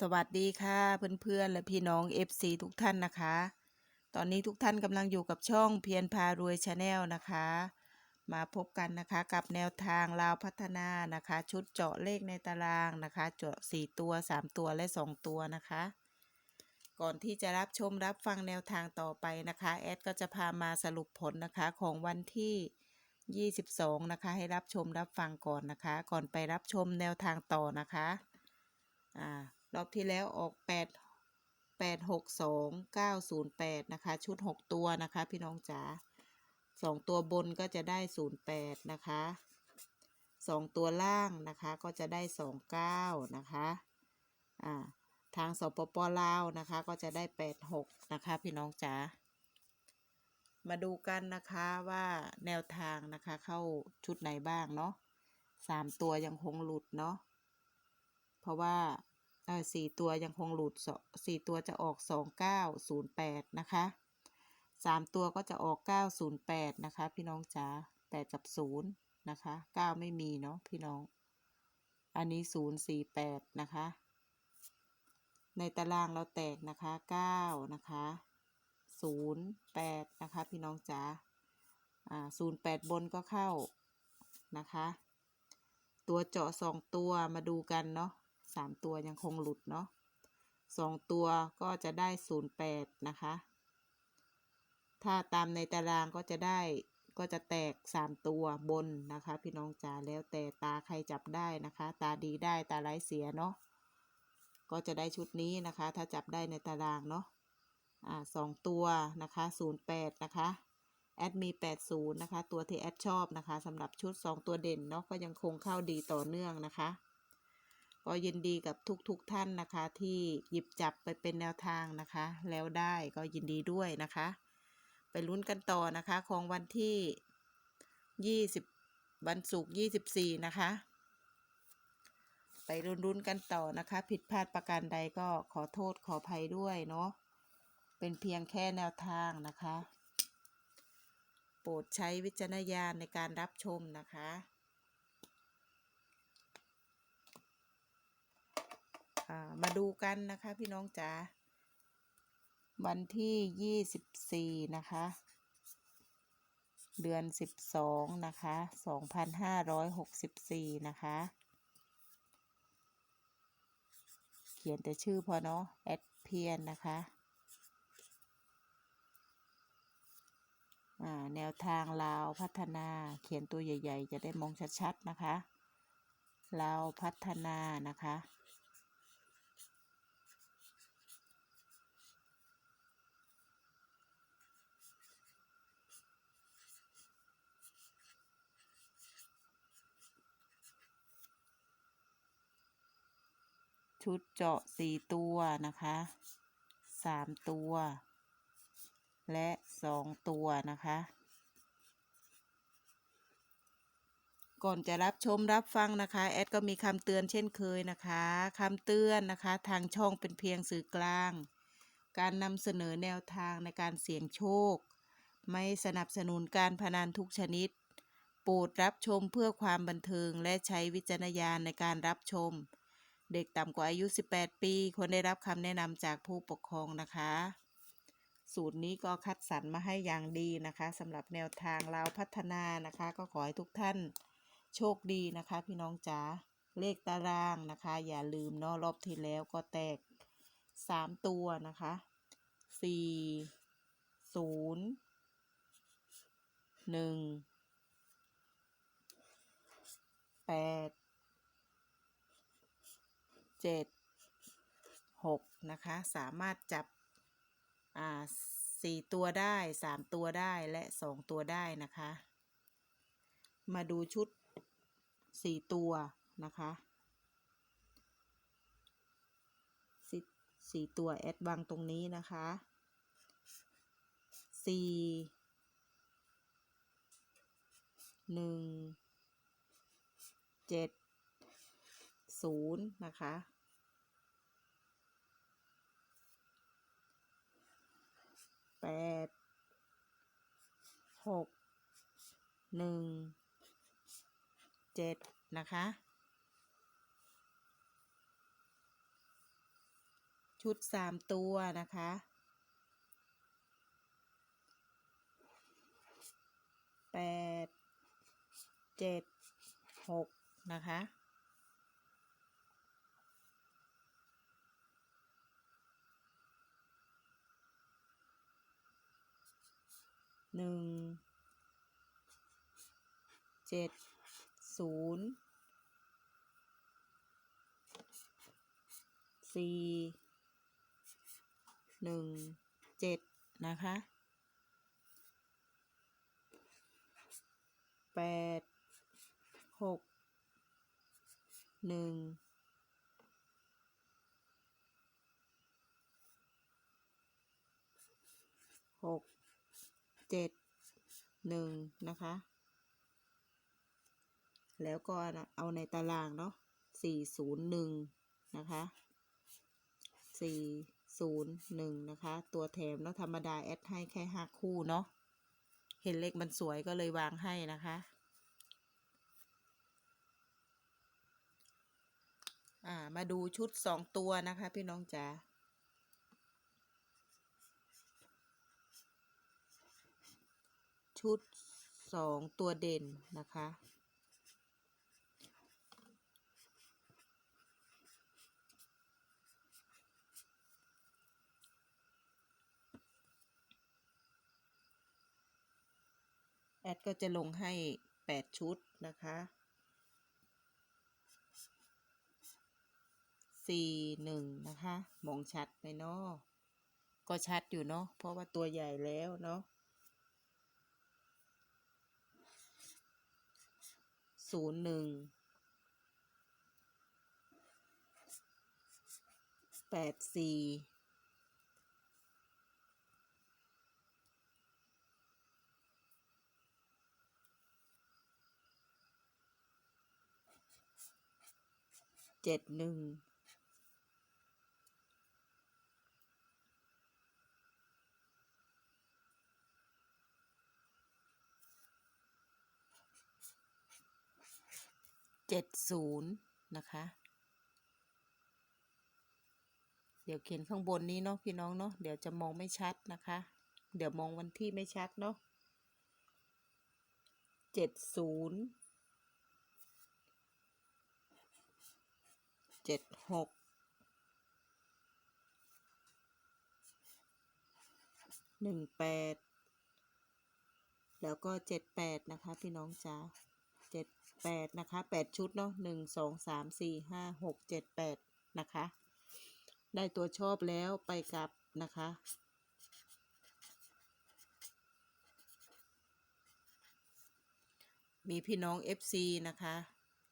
สวัสดีค่ะเพื่อนๆและพี่น้อง FC ทุกท่านนะคะ ตอนนี้ทุกท่านกำลังอยู่กับช่องเพียรพารวยชาแนลนะคะ มาพบกันนะคะกับแนวทางลาวพัฒนานะคะ ชุดเจาะเลขในตารางนะคะ เจาะ 4 ตัว 3 ตัวและ 2 ตัวนะคะ ก่อนที่จะรับชมรับฟังแนวทางต่อไปนะคะ แอดก็จะพามาสรุปผลนะคะของวันที่22 นะคะ ให้รับชมรับฟังก่อนนะคะ ก่อนไปรับชมแนวทางต่อนะคะ อ่า รอบที่แล้วออก 8 8 6 2 9 0 8 นะคะ ชุด 6 ตัวนะคะ พี่น้องจ๋าสองตัวบนก็จะได้ 08 นะคะสองตัวล่างนะคะก็จะได้ 29 นะคะอ่าทางสปปลาวนะคะ ก็จะได้ 86 นะคะ พี่น้องจ๋ามาดูกันนะคะว่าแนวทางนะคะเข้าชุดไหนบ้างเนาะสามตัวยังคงหลุดเนาะเพราะว่า สี่ตัวยังคงหลุดสี่ตัวจะออกสองเก้าศูนย์แปดนะคะสามตัวก็จะออกเก้าศูนย์แปดนะคะพี่น้องจ๋าแปดกับศูนย์นะคะเก้าไม่มีเนาะพี่น้อง อันนี้ศูนย์สี่แปดนะคะ ในตารางเราแตกนะคะเก้านะคะศูนย์แปดนะคะพี่น้องจ๋าอ่าศูนย์แปดบนก็เข้านะคะ ตัวเจาะสองตัวมาดูกันเนาะ สามตัวยังคงหลุดเนาะสองตัวก็จะได้ศูนย์แปดนะคะ ถ้าตามในตารางก็จะได้ก็จะแตกสามตัวบนนะคะ พี่น้องจ๋าแล้วแต่ตาใครจับได้นะคะ ตาดีได้ตาไร้เสียเนาะก็จะได้ชุดนี้นะคะ ถ้าจับได้ในตารางเนาะอ่าสองตัวนะคะศูนย์แปดนะคะแอดมีแปดศูนย์นะคะ ตัวที่แอดชอบนะคะสำหรับชุดสองตัวเด่นเนาะก็ยังคงเข้าดีต่อเนื่องนะคะ ก็ยินดีกับทุกๆทท่านนะคะ ที่หยิบจับไปเป็นแนวทางนะคะ แล้วได้ก็ยินดีด้วยนะคะ ไปลุ้นกันต่อนะคะของวันที่ 20 วันศุกร์24 นะคะ ไปลุ้นๆกันต่อนะคะ ผิดพลาดประการใดก็ขอโทษขออภัยด้วยเนาะเป็นเพียงแค่แนวทางนะคะ โปรดใช้วิจารณญาณในการรับชมนะคะ อ่า มาดูกันนะคะพี่น้องจ๋าวันที่ยี่สิบสี่นะคะ เดือนสิบสองนะคะสองพันห้าร้อยหกสิบสี่นะคะ เขียนแต่ชื่อพอเนาะแอดเพียนนะคะอ่าแนวทางลาวพัฒนาเขียนตัวใหญ่ ๆ จะได้มองชัด ๆ นะคะลาวพัฒนานะคะ ชุดเจาะสี่ตัวนะคะสามตัว และสองตัวนะคะ ก่อนจะรับชมรับฟังนะคะ แอดก็มีคำเตือนเช่นเคยนะคะคำเตือนนะคะ ทางช่องเป็นเพียงสื่อกลาง การนำเสนอแนวทางในการเสี่ยงโชค ไม่สนับสนุนการพนันทุกชนิดโปรดรับชมเพื่อความบันเทิงและใช้วิจารณญาณในการรับชม เด็กต่ำกว่าอายุ 18 ปีควรได้รับคำแนะนำจากผู้ปกครองนะคะ สูตรนี้ก็คัดสรรมาให้อย่างดีนะคะสำหรับแนวทางเราพัฒนานะคะ ก็ขอให้ทุกท่านโชคดีนะคะ พี่น้องจ๋าเลขตารางนะคะ อย่าลืมเนาะรอบที่แล้วก็แตก 3 ตัวนะคะ4 0 1 8 เจ็ดหกนะคะ สามารถจับอ่าสี่ตัวได้สามตัวได้และสองตัวได้นะคะ มาดูชุดสี่ตัวนะคะสี่สี่ตัวแอดวางตรงนี้นะคะสี่หนึ่งเจ็ดศูนย์นะคะ แปดหกหนึ่งเจ็ดนะคะ ชุดสามตัวนะคะแปดเจ็ดหกนะคะ หนึ่งเจ็ดศูนย์สี่หนึ่งเจ็ดนะคะแปดหกหนึ่งหก เจ็ดหนึ่งนะคะ แล้วก็เอาในตารางเนาะสี่ศูนย์หนึ่งนะคะสี่ศูนย์หนึ่งนะคะ ตัวแถมแล้วธรรมดาแอดให้แค่ห้าคู่เนาะเห็นเลขมันสวยก็เลยวางให้นะคะอ่ามาดูชุดสองตัวนะคะ พี่น้องจ๋า ชุดสองตัวเด่นนะคะ แอดก็จะลงให้แปดชุดนะคะสี่หนึ่งนะคะ มองชัดไหมเนาะก็ชัดอยู่เนาะเพราะว่าตัวใหญ่แล้วเนาะ ศูนย์หนึ่งแปดสี่เจ็ดหนึ่ง เจ็ดศูนย์นะคะ เดี๋ยวเขียนข้างบนนี้เนาะพี่น้องเนาะเดี๋ยวจะมองไม่ชัดนะคะ เดี๋ยวมองวันที่ไม่ชัดเนาะเจ็ดศูนย์เจ็ดหกหนึ่งแปดแล้วก็เจ็ดแปดนะคะ พี่น้องจ้า เจ็ดแปดนะคะแปดชุดเนาะหนึ่งสองสามสี่ห้าหกเจ็ดแปดนะคะ ได้ตัวชอบแล้วไปกับนะคะ มีพี่น้อง FC นะคะ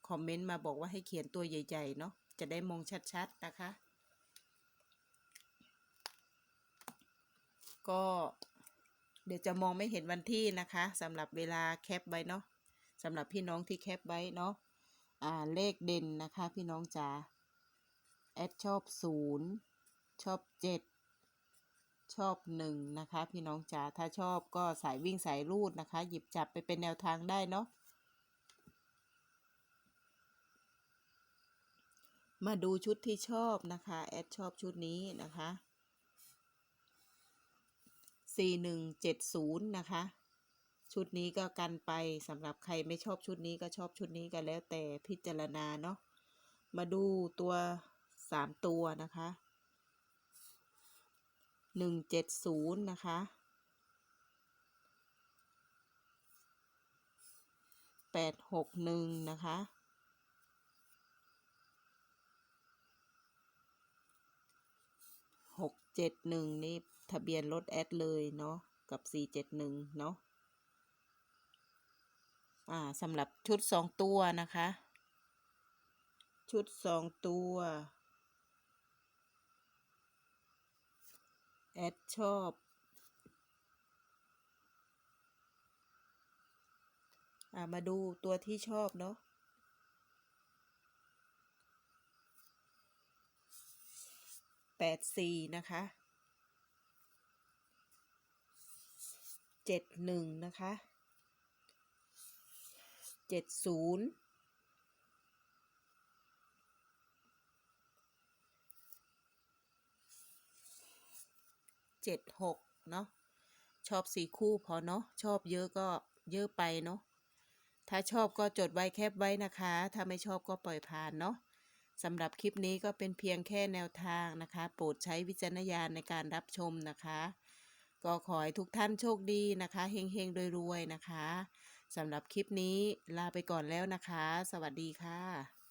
คอมเมนต์มาบอกว่าให้เขียนตัวใหญ่ๆเนาะจะได้มองชัดๆนะคะ ก็เดี๋ยวจะมองไม่เห็นวันที่นะคะสำหรับเวลาแคปไว้เนาะ สำหรับพี่น้องที่แคปไว้เนาะอ่าเลขเด่นนะคะพี่น้องจ๋าแอดชอบศูนย์ชอบเจ็ดชอบหนึ่งนะคะ พี่น้องจ๋าถ้าชอบก็สายวิ่งสายรูดนะคะ หยิบจับไปเป็นแนวทางได้เนาะมาดูชุดที่ชอบนะคะ แอดชอบชุดนี้นะคะสี่หนึ่งเจ็ดศูนย์นะคะ ชุดนี้ก็กันไปสำหรับใครไม่ชอบชุดนี้ก็ชอบชุดนี้ก็แล้วแต่พิจารณาเนาะมาดูตัวสามตัวนะคะหนึ่งเจ็ดศูนย์นะคะแปดหกหนึ่งนะคะหกเจ็ดหนึ่งนี่ทะเบียนรถแอดเลยเนาะกับสี่เจ็ดหนึ่งเนาะ อ่าสำหรับชุดสองตัวนะคะ ชุดสองตัวแอดชอบอ่ามาดูตัวที่ชอบเนาะแปดสี่นะคะเจ็ดหนึ่งนะคะ เจ็ดศูนย์เจ็ดหกเนาะชอบสี่คู่พอเนาะชอบเยอะก็เยอะไปเนาะถ้าชอบก็จดไว้แคปไว้นะคะ ถ้าไม่ชอบก็ปล่อยผ่านเนาะสำหรับคลิปนี้ก็เป็นเพียงแค่แนวทางนะคะ โปรดใช้วิจารณญาณในการรับชมนะคะ ก็ขอให้ทุกท่านโชคดีนะคะเฮงๆรวยๆนะคะ สำหรับคลิปนี้ลาไปก่อนแล้วนะคะ สวัสดีค่ะ